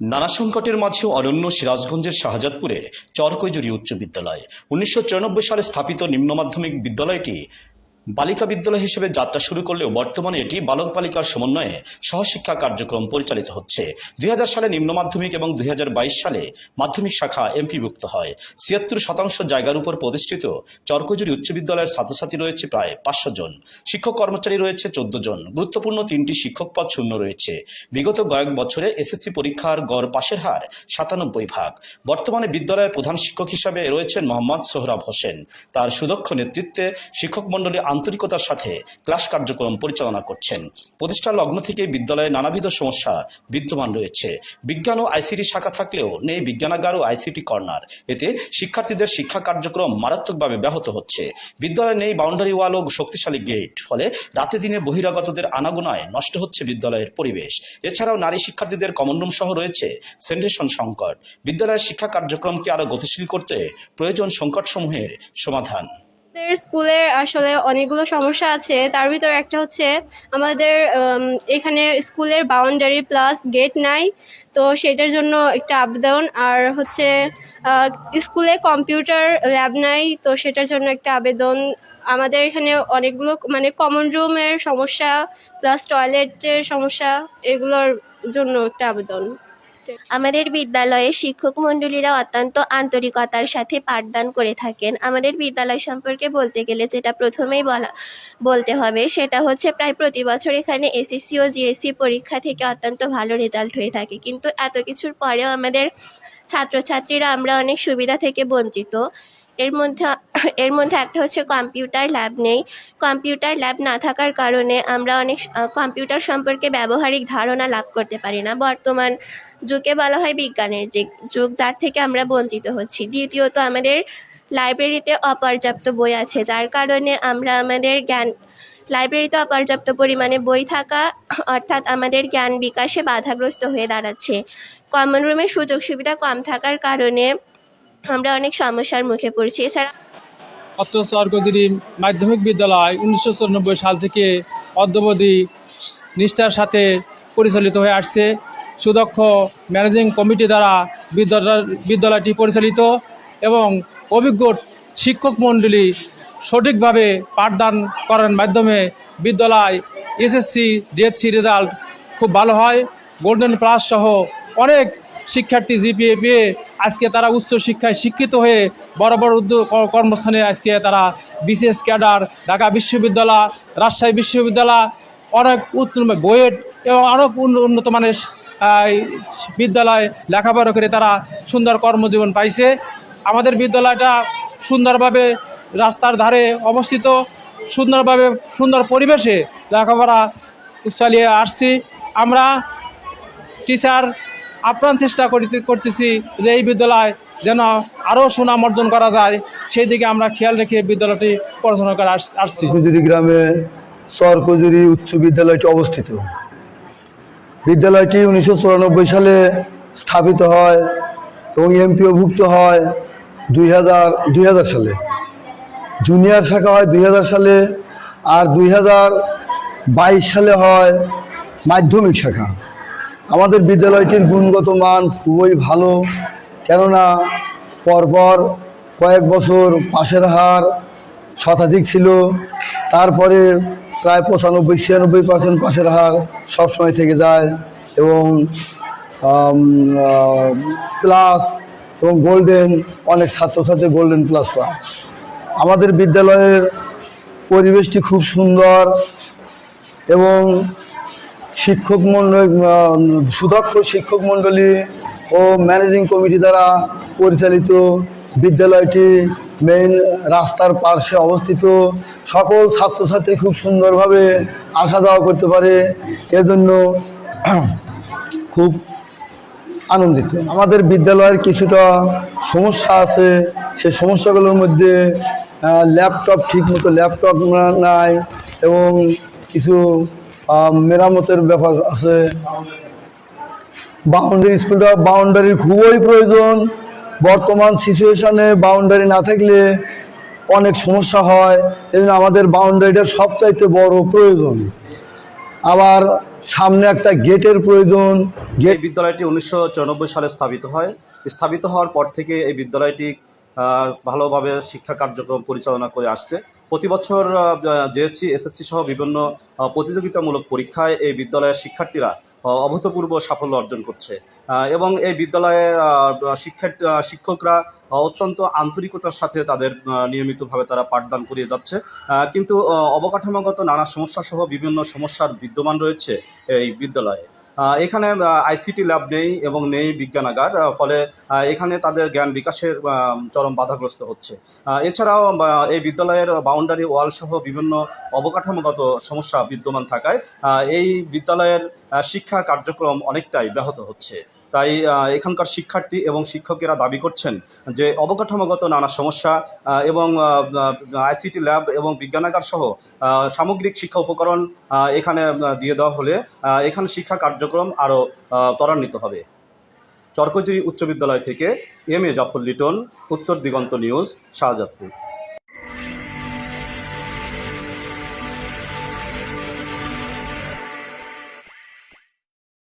নানা সংকটের মাঝেও অরণ্য সিরাজগঞ্জের শাহজাদপুরের চরকৈজুরি উচ্চ বিদ্যালয়। উনিশশো চুরানব্বই সালে স্থাপিত নিম্ন মাধ্যমিক বিদ্যালয়টি বালিকা বিদ্যালয় হিসেবে যাত্রা শুরু করলেও বর্তমানে এটি বালক বালিকার সমন্বয়ে সহশিক্ষা কার্যক্রম পরিচালিত হচ্ছে। দুই হাজার সালে নিম্ন মাধ্যমিক এবং দুই সালে মাধ্যমিক শাখা এমপিভুক্ত হয়। ছিয়াত্তর শতাংশ জায়গার উপর প্রতিষ্ঠিত চরকজুরি উচ্চ বিদ্যালয়ের ছাত্রছাত্রী রয়েছে প্রায় পাঁচশো জন। শিক্ষক কর্মচারী রয়েছে চোদ্দ জন। গুরুত্বপূর্ণ তিনটি শিক্ষক পদ শূন্য রয়েছে। বিগত কয়েক বছরে এসএসসি পরীক্ষার গড় পাশের হার সাতানব্বই ভাগ। বর্তমানে বিদ্যালয়ের প্রধান শিক্ষক হিসাবে রয়েছেন মোহাম্মদ সোহরাব হোসেন। তার সুদক্ষ নেতৃত্বে শিক্ষক মণ্ডলী আন্তরিকতার সাথে ক্লাস কার্যক্রম পরিচালনা করছেন। প্রতিষ্ঠা লগ্ন থেকে বিদ্যালয়ে নানাবিধ সমস্যা বিদ্যমান রয়েছে। বিজ্ঞান ও আইসিটি শাখা থাকলেও নেই বিজ্ঞানাগার ও আইসিটি কর্নার। এতে শিক্ষার্থীদের শিক্ষা কার্যক্রম মারাত্মকভাবে ব্যাহত হচ্ছে। বিদ্যালয়ে নেই বাউন্ডারি ওয়াল ও শক্তিশালী গেট, ফলে রাতে দিনে বহিরাগতদের আনাগোনায় নষ্ট হচ্ছে বিদ্যালয়ের পরিবেশ। এছাড়াও নারী শিক্ষার্থীদের কমন রুম সহ রয়েছে সেন্টেশন সংকট। বিদ্যালয়ের শিক্ষা কার্যক্রমকে আরও গতিশীল করতে প্রয়োজন সংকটসমূহের সমাধান। আমাদের স্কুলের আসলে অনেকগুলো সমস্যা আছে। তার ভিতরে একটা হচ্ছে, আমাদের এখানে স্কুলের বাউন্ডারি প্লাস গেট নাই। তো সেটার জন্য একটা আবেদন আর হচ্ছে স্কুলে কম্পিউটার ল্যাব নাই, তো সেটার জন্য একটা আবেদন। আমাদের এখানে অনেকগুলো মানে কমন রুমের সমস্যা প্লাস টয়লেটের সমস্যা, এগুলোর জন্য একটা আবেদন। আমাদের বিদ্যালয়ে শিক্ষক মণ্ডলীরা অত্যন্ত আন্তরিকতার সাথে পাঠদান করে থাকেন। আমাদের বিদ্যালয় সম্পর্কে বলতে গেলে যেটা প্রথমেই বলা, বলতে হবে সেটা হচ্ছে প্রায় প্রতি বছর এখানে এসএসসি ও জিএসসি পরীক্ষা থেকে অত্যন্ত ভালো রেজাল্ট হয়ে থাকে। কিন্তু এত কিছুর পরেও আমাদের ছাত্রছাত্রীরা আমরা অনেক সুবিধা থেকে বঞ্চিত। এর মধ্যে এর মধ্যে একটা হচ্ছে কম্পিউটার ল্যাব নেই। কম্পিউটার ল্যাব না থাকার কারণে আমরা অনেক কম্পিউটার সম্পর্কে ব্যবহারিক ধারণা লাভ করতে পারি না। বর্তমান যুগে বলা হয় বিজ্ঞানের যে যুগ, যার থেকে আমরা বঞ্চিত হচ্ছি। দ্বিতীয়ত আমাদের লাইব্রেরিতে অপর্যাপ্ত বই আছে, যার কারণে আমরা আমাদের জ্ঞান লাইব্রেরিতে অপর্যাপ্ত পরিমাণে বই থাকা, অর্থাৎ আমাদের জ্ঞান বিকাশে বাধাগ্রস্ত হয়ে দাঁড়াচ্ছে। কমন রুমের সুযোগ সুবিধা কম থাকার কারণে আমরা অনেক সমস্যার মুখে পড়ছি। এছাড়া অত্র সরকারি মাধ্যমিক বিদ্যালয় উনিশশো চুরানব্বই সাল থেকে অদ্যবধি নিষ্ঠার সাথে পরিচালিত হয়ে আসছে। সুদক্ষ ম্যানেজিং কমিটি দ্বারা বিদ্যালয়, বিদ্যালয়টি পরিচালিত এবং অভিজ্ঞ শিক্ষক মণ্ডলী সঠিকভাবে পাঠদান করার মাধ্যমে বিদ্যালয় এসএসসি, জেএসসি রেজাল্ট খুব ভালো হয়। গোল্ডেন প্লাস সহ অনেক শিক্ষার্থী জিপিএ পেয়ে আজকে তারা উচ্চ শিক্ষায় শিক্ষিত হয়ে বড় বড় উদ্যোগ কর্মস্থানে আজকে তারা বিশেষ ক্যাডার, ঢাকা বিশ্ববিদ্যালয়, রাজশাহী বিশ্ববিদ্যালয়, অনেক বইয়ের এবং অনেক উন্ন- উন্নত মানের বিদ্যালয় লেখাপড়া করে তারা সুন্দর কর্মজীবন পাইছে। আমাদের বিদ্যালয়টা সুন্দরভাবে রাস্তার ধারে অবস্থিত, সুন্দরভাবে সুন্দর পরিবেশে লেখাপড়া চালিয়ে আসছি। আমরা টিচার আপ্রাণ চেষ্টা করিতে করতেছি যে এই বিদ্যালয় যেন আরও সুনাম অর্জন করা যায়, সেই দিকে আমরা খেয়াল রেখে বিদ্যালয়টি পড়াশোনা করে আস- আসছি। কুজুরি গ্রামে সর কুজুরি উচ্চ বিদ্যালয়টি অবস্থিত। বিদ্যালয়টি উনিশশো চুরানব্বই সালে স্থাপিত হয় এবং এমপিওভুক্ত হয় দুই হাজার দুই হাজার সালে। জুনিয়র শাখা হয় দুই হাজার সালে আর দুই হাজার বাইশ সালে হয় মাধ্যমিক শাখা। আমাদের বিদ্যালয়টির গুণগত মান খুবই ভালো, কেননা পরপর কয়েক বছর পাশের হার শতাধিক ছিল, তারপরে প্রায় পঁচানব্বই, ছিয়ানব্বই পার্সেন্ট পাশের হার সবসময় থেকে যায় এবং প্লাস এবং গোল্ডেন অনেক ছাত্রছাত্রী গোল্ডেন প্লাস পায়। আমাদের বিদ্যালয়ের পরিবেশটি খুব সুন্দর এবং শিক্ষক মণ্ডলী সুদক্ষ শিক্ষক মণ্ডলী ও ম্যানেজিং কমিটি দ্বারা পরিচালিত বিদ্যালয়টি মেইন রাস্তার পার্শ্বে অবস্থিত। সকল ছাত্রছাত্রী খুব সুন্দরভাবে আসা যাওয়া করতে পারে। এজন্য খুব আনন্দিত। আমাদের বিদ্যালয়ের কিছুটা সমস্যা আছে। সেই সমস্যাগুলোর মধ্যে ল্যাপটপ ঠিকমতো ল্যাপটপ নাই এবং কিছু মেরামতের ব্যাপার আছে। বাউন্ডারি স্কুলটা বাউন্ডারির খুবই প্রয়োজন। বর্তমান সিচুয়েশনে বাউন্ডারি না থাকলে অনেক সমস্যা হয়। এই আমাদের বাউন্ডারিটা সবচাইতে বড় প্রয়োজন। আবার সামনে একটা গেটের প্রয়োজন। গেট বিদ্যালয়টি উনিশশো সালে স্থাপিত হয়। স্থাপিত হওয়ার পর থেকে এই বিদ্যালয়টি ভালোভাবে শিক্ষা কার্যক্রম পরিচালনা করে আসছে। প্রতি বছর জেএসসি, এসএসসি সহ বিভিন্ন প্রতিযোগিতামূলক পরীক্ষায় এই বিদ্যালয়ের শিক্ষার্থীরা অভূতপূর্ব সাফল্য অর্জন করছে। এবং এই বিদ্যালয়ে শিক্ষার্থী শিক্ষকরা অত্যন্ত আন্তরিকতার সাথে তাদের নিয়মিতভাবে তারা পাঠদান করিয়ে যাচ্ছে। কিন্তু অবকাঠামোগত নানা সমস্যা সহ বিভিন্ন সমস্যার বিদ্যমান রয়েছে এই বিদ্যালয়ে। এখানে আইসিটি ল্যাব নেই এবং নেই বিজ্ঞানাগার ফলে এখানে তাদের জ্ঞান বিকাশের চরম বাধাগ্রস্ত হচ্ছে। এছাড়াও এই বিদ্যালয়ের বাউন্ডারি ওয়াল সহ বিভিন্ন অবকাঠামোগত সমস্যা বিদ্যমান থাকায় এই বিদ্যালয়ের শিক্ষা কার্যক্রম অনেকটাই ব্যাহত হচ্ছে। তাই এখানকার শিক্ষার্থী এবং শিক্ষকেরা দাবি করছেন যে অবকাঠামোগত নানা সমস্যা এবং আইসিটি ল্যাব এবং বিজ্ঞানাগার সহ সামগ্রিক শিক্ষা উপকরণ এখানে দিয়ে দেওয়া হলে এখানে শিক্ষা কার্যক্রম আরও ত্বরান্বিত হবে। চরকজুরি উচ্চ বিদ্যালয় থেকে এম এ জাফর লিটন, উত্তর দিগন্ত নিউজ, শাহজাদপুর।